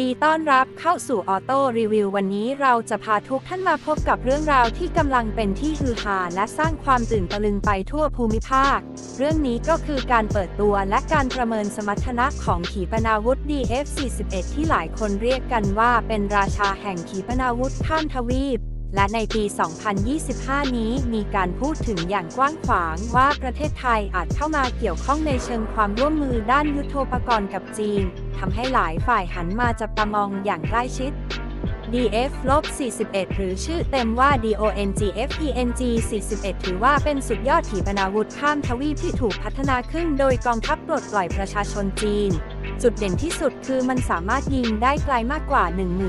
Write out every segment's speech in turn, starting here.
ดีต้อนรับเข้าสู่ออโต้รีวิววันนี้เราจะพาทุกท่านมาพบกับเรื่องราวที่กำลังเป็นที่ฮือฮาและสร้างความตื่นตะลึงไปทั่วภูมิภาค เรื่องนี้ก็คือการเปิดตัวและการประเมินสมรรถนะของขีปนาวุธ DF-41 ที่หลายคนเรียกกันว่าเป็นราชาแห่งขีปนาวุธข้ามทวีป และในปี 2025 นี้มีการพูดถึงอย่างกว้างขวางว่าประเทศไทยอาจเข้ามาเกี่ยวข้องในเชิงความร่วมมือด้านยุทโธปกรณ์กับจีนทำให้หลายฝ่ายหันมาจับตามองอย่างใกล้ชิด DF-41 หรือชื่อเต็มว่า DONGFENG 41 ถือว่าเป็นสุดยอดขีปนาวุธข้ามทวีปที่ถูกพัฒนาขึ้นโดยกองทัพปลดปล่อยประชาชนจีน จุดเด่นที่สุดคือมันสามารถยิงได้ไกลมากกว่า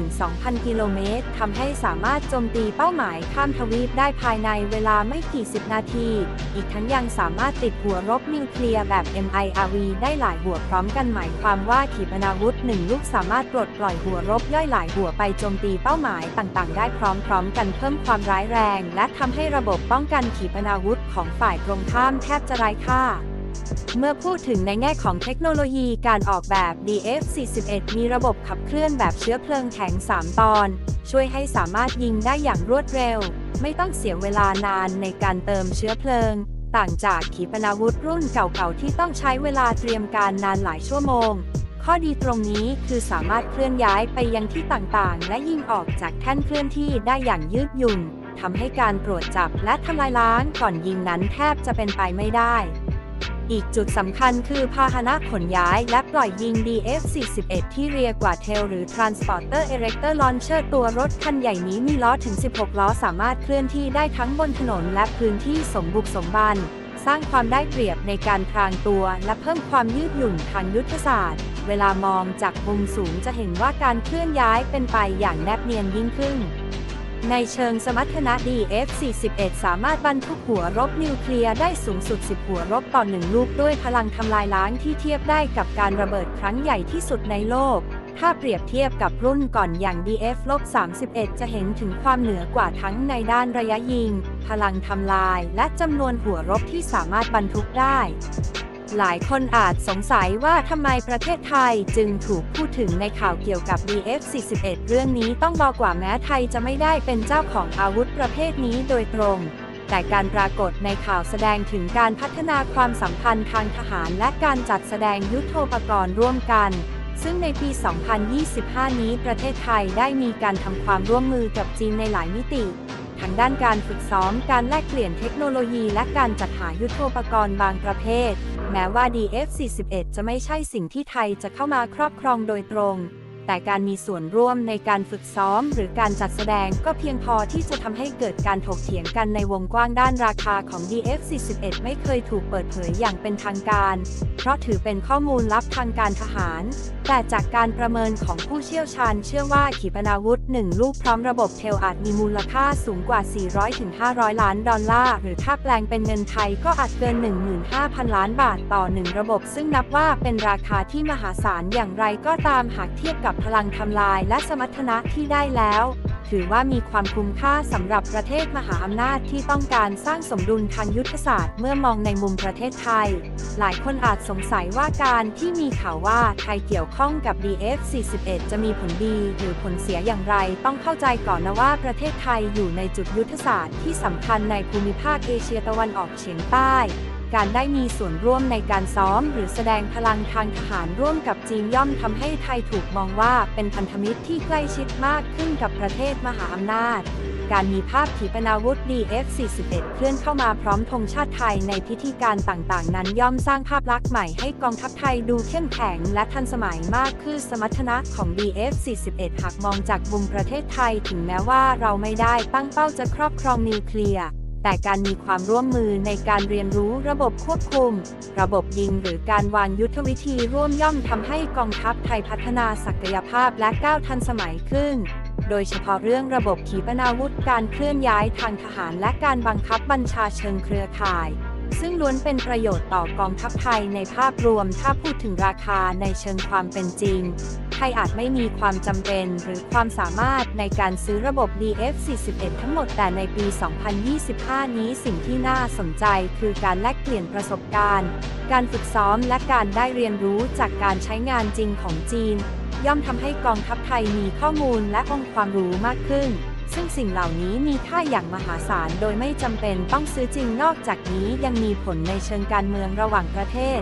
12,000 กิโลเมตรทำให้สามารถโจมตีเป้าหมายข้ามทวีปได้ภายในเวลาไม่กี่สิบนาที อีกทั้งยังสามารถติดหัวรบนิวเคลียร์แบบ MIRV ได้หลายหัวพร้อมกันหมายความว่าขีปนาวุธหนึ่งลูกสามารถปลดปล่อยหัวรบย่อยหลายหัวไปโจมตีเป้าหมายต่างๆ ได้พร้อมๆ กันเพิ่มความร้ายแรง และทำให้ระบบป้องกันขีปนาวุธของฝ่ายตรงข้ามแทบจะไร้ค่า เมื่อพูดถึงในแง่ของเทคโนโลยีการออกแบบ DF-41 มีระบบขับเคลื่อนแบบเชื้อเพลิงแข็ง 3 ตอน ช่วยให้สามารถยิงได้อย่างรวดเร็ว ไม่ต้องเสียเวลานานในการเติมเชื้อเพลิง ต่างจากขีปนาวุธรุ่นเก่าๆ ที่ต้องใช้เวลาเตรียมการนานหลายชั่วโมง ข้อดีตรงนี้คือสามารถเคลื่อนย้ายไปยังที่ต่างๆ และยิงออกจากแท่นเคลื่อนที่ได้อย่างยืดหยุ่นทำให้การตรวจจับและทำลายล้างก่อนยิงนั้นแทบจะเป็นไปไม่ได้ อีกจุดสำคัญคือพาหนะขนย้ายและปล่อยยิง DF-41 ที่เรียกว่า TEL หรือ Transporter Erector Launcher ตัวรถคันใหญ่นี้มีล้อถึง 16 ล้อสามารถเคลื่อนที่ได้ทั้งบนถนนและพื้นที่สมบุกสมบัน สร้างความได้เปรียบในการพรางตัว และเพิ่มความยืดหยุ่นทางยุทธศาสตร์ เวลามองจากมุมสูงจะเห็นว่าการเคลื่อนย้ายเป็นไปอย่างแนบเนียนยิ่งขึ้น ในเชิงสมรรถนะ DF-41 สามารถบรรทุกหัวรบนิวเคลียร์ได้สูงสุด 10 หัวรบต่อหนึ่งลูกด้วยพลังทำลายล้างที่เทียบได้กับการระเบิดครั้งใหญ่ที่สุดในโลก ถ้าเปรียบเทียบกับรุ่นก่อนอย่าง DF-31 จะเห็นถึงความเหนือกว่าทั้งในด้านระยะยิง พลังทำลาย และจำนวนหัวรบที่สามารถบรรทุกได้ หลายคนอาจสงสัยว่าทำไมประเทศไทยจึงถูกพูดถึงในข่าวเกี่ยวกับ DF-41 เรื่องนี้ต้องบอกว่าแม้ไทยจะไม่ได้เป็นเจ้าของอาวุธประเภทนี้โดยตรง แต่การปรากฏในข่าวแสดงถึงการพัฒนาความสัมพันธ์ทางทหารและการจัดแสดงยุทโธปกรณ์ร่วมกัน ซึ่งในปี 2025 นี้ประเทศไทยได้มีการทำความร่วมมือกับจีนในหลายมิติทั้งด้านการฝึกซ้อม การแลกเปลี่ยนเทคโนโลยี และการจัดหายุทโธปกรณ์บางประเภท แม้ว่า DF-41 จะไม่ใช่สิ่งที่ไทยจะเข้ามาครอบครองโดยตรง แต่การมีส่วนร่วมในการฝึกซ้อม หรือการจัดแสดงก็เพียงพอที่จะทำให้เกิดการถกเถียงกันในวงกว้างด้านราคาของ DF-41 ไม่เคยถูกเปิดเผยอย่างเป็นทางการ เพราะถือเป็นข้อมูลลับทางการทหารแต่จากการประเมินของผู้เชี่ยวชาญเชื่อว่าขีปนาวุธ 1 ลูกพร้อมระบบเทลอาจมีมูลค่าสูงกว่า 400-500 ล้านดอลลาร์ หรือถ้าแปลงเป็นเงินไทยก็อาจเกิน 15,000 ล้านบาทต่อ 1 ระบบ ซึ่งนับว่าเป็นราคาที่มหาศาลอย่างไรก็ตามหากเทียบกับพลังทำลายและสมรรถนะที่ได้แล้ว ถือว่ามีความคุ้มค่าสำหรับประเทศมหาอำนาจที่ต้องการสร้างสมดุลทางยุทธศาสตร์เมื่อมองในมุมประเทศไทย หลายคนอาจสงสัยว่าการที่มีข่าวว่าไทยเกี่ยวข้องกับ DF-41 จะมีผลดีหรือผลเสียอย่างไร ต้องเข้าใจก่อนนะว่าประเทศไทยอยู่ในจุดยุทธศาสตร์ที่สำคัญในภูมิภาคเอเชียตะวันออกเฉียงใต้ การได้มีส่วนร่วมในการซ้อม หรือแสดงพลังทางทหารร่วมกับจีนย่อมทำให้ไทยถูกมองว่าเป็นพันธมิตรที่ใกล้ชิดมากขึ้นกับประเทศมหาอำนาจ การมีภาพขีปนาวุธ DF-41 เคลื่อนเข้ามาพร้อมธงชาติไทยในพิธีการต่างๆ นั้นย่อมสร้างภาพลักษณ์ใหม่ให้กองทัพไทยดูเข้มแข็งและทันสมัยมากขึ้นสมรรถนะของ DF-41 หากมองจากมุมประเทศไทย ถึงแม้ว่าเราไม่ได้ตั้งเป้าจะครอบครองนิวเคลียร์ แต่การมีความร่วมมือในการเรียนรู้ระบบควบคุม ระบบยิงหรือการวางยุทธวิธีร่วมย่อมทำให้กองทัพไทยพัฒนาศักยภาพและก้าวทันสมัยขึ้น โดยเฉพาะเรื่องระบบขีปนาวุธการเคลื่อนย้ายทางทหารและการบังคับบัญชาเชิงเครือข่าย ซึ่งล้วนเป็นประโยชน์ต่อกองทัพไทยในภาพรวมถ้าพูดถึงราคาในเชิงความเป็นจริง ไทยอาจไม่มีความจำเป็นหรือความสามารถในการซื้อระบบ DF-41 ทั้งหมดแต่ในปี 2025 นี้สิ่งที่น่าสนใจคือการแลกเปลี่ยนประสบการณ์ การฝึกซ้อมและการได้เรียนรู้จากการใช้งานจริงของจีน ย่อมทำให้กองทัพไทยมีข้อมูลและองค์ความรู้มากขึ้น ซึ่งสิ่งเหล่านี้มีค่าอย่างมหาศาลโดยไม่จำเป็นต้องซื้อจริงนอกจากนี้ยังมีผลในเชิงการเมืองระหว่างประเทศ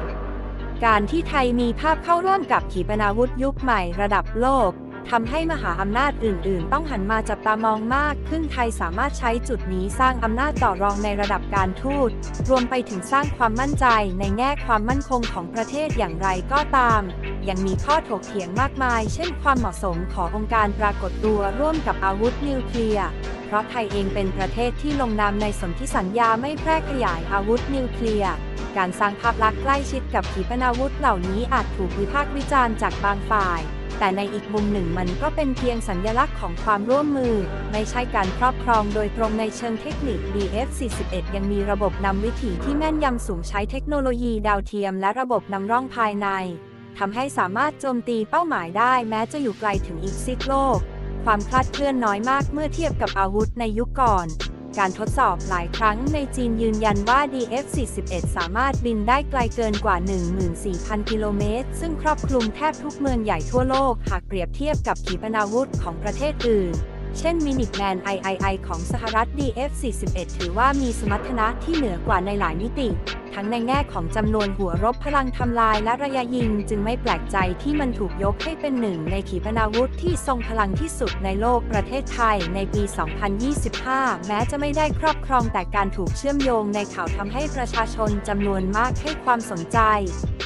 การที่ไทยมีภาพเข้าร่วมกับขีปนาวุธยุคใหม่ระดับโลกทำให้มหาอำนาจอื่น ๆ ต้องหันมาจับตามองมากขึ้นไทยสามารถใช้จุดนี้สร้างอำนาจต่อรองในระดับการทูต รวมไปถึงสร้างความมั่นใจในแง่ความมั่นคงของประเทศอย่างไรก็ตาม ยังมีข้อถกเถียงมากมาย เช่นความเหมาะสมขององค์การปรากฏตัวร่วมกับอาวุธนิวเคลียร์ เพราะไทยเองเป็นประเทศที่ลงนามในสนธิสัญญาไม่แพร่ขยายอาวุธนิวเคลียร์ การสร้างภาพลักษณ์ใกล้ชิดกับขีปนาวุธเหล่านี้อาจถูกวิพากษ์วิจารณ์จากบางฝ่าย แต่ในอีกมุมหนึ่งมันก็เป็นเพียงสัญลักษณ์ของความร่วมมือ ไม่ใช่การครอบครองโดยตรงในเชิงเทคนิค DF-41 ยังมีระบบนำวิถีที่แม่นยำสูงใช้เทคโนโลยีดาวเทียม และระบบนำร่องภายใน ทำให้สามารถโจมตีเป้าหมายได้แม้จะอยู่ไกลถึงอีกซีกโลก ความคลาดเคลื่อนน้อยมากเมื่อเทียบกับอาวุธในยุคก่อน การทดสอบหลายครั้งในจีนยืนยันว่า DF-41 สามารถบินได้ไกลเกินกว่า 14,000 กิโลเมตร ซึ่งครอบคลุมแทบทุกเมืองใหญ่ทั่วโลก หากเปรียบเทียบกับขีปนาวุธของประเทศอื่นเช่นมินิแมน III ของสหรัฐ DF-41 ถือว่ามีสมรรถนะที่เหนือกว่าในหลายมิติ ทั้งในแง่ของจำนวนหัวรบพลังทำลายและระยะยิง จึงไม่แปลกใจที่มันถูกยกให้เป็นหนึ่งในขีปนาวุธที่ทรงพลังที่สุดในโลกประเทศไทยในปี 2025 แม้จะไม่ได้ครอบครองแต่การถูกเชื่อมโยงในข่าวทำให้ประชาชนจำนวนมากให้ความสนใจ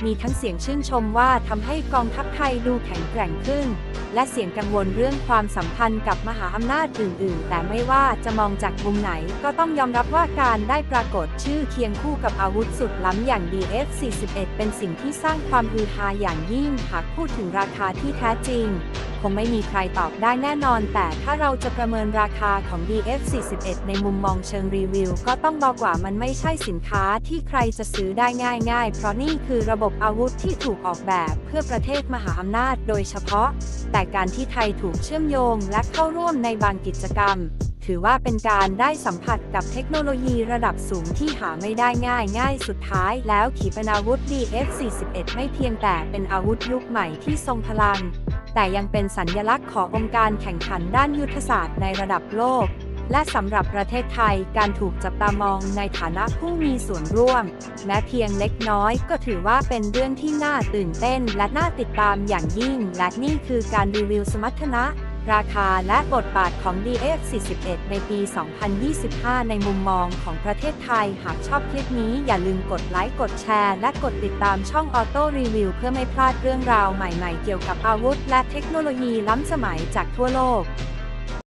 มีทั้งเสียงชื่นชมว่าทำให้กองทัพไทยดูแข็งแกร่งขึ้น และเสียงกังวลเรื่องความสัมพันธ์กับมหาอำนาจอื่น ๆ แต่ไม่ว่าจะมองจากมุมไหน ก็ต้องยอมรับว่าการได้ปรากฏชื่อเคียงคู่กับอาวุธสุดล้ำอย่าง DF-41 เป็นสิ่งที่สร้างความฮือฮาอย่างยิ่งหากพูดถึงราคาที่แท้จริง งไม่มีใครตอบได้แน่นอน แต่ถ้าเราจะประเมินราคาของ DF-41 ในมุมมองเชิงรีวิว ก็ต้องบอกว่ามันไม่ใช่สินค้าที่ใครจะซื้อได้ง่าย ๆ เพราะนี่คือระบบอาวุธที่ถูกออกแบบเพื่อประเทศมหาอำนาจโดยเฉพาะ แต่การที่ไทยถูกเชื่อมโยงและเข้าร่วมในบางกิจกรรมถือว่าเป็นการได้สัมผัสกับเทคโนโลยีระดับสูงที่หาไม่ได้ง่ายง่ายสุดท้ายแล้วขีปนาวุธ DF-41 ไม่เพียงแต่เป็นอาวุธยุคใหม่ที่ทรงพลัง แต่ยังเป็นสัญญลักษณ์ขององค์การแข่งขันด้านยุทธศาสตร์ในระดับโลก และสำหรับประเทศไทยการถูกจับตามองในฐานะผู้มีส่วนร่วม แม้เพียงเล็กน้อยก็ถือว่าเป็นเรื่องที่น่าตื่นเต้นและน่าติดตามอย่างยิ่ง และนี่คือการรีวิวสมรรถนะ ราคาและบทบาทของ DF41 ในปี 2025 ในมุมมองของประเทศไทย หากชอบคลิปนี้อย่าลืมกดไลค์ กดแชร์ และกดติดตามช่องออโต้รีวิวเพื่อไม่พลาดเรื่องราวใหม่ๆ เกี่ยวกับอาวุธ และเทคโนโลยีล้ำสมัยจากทั่วโลก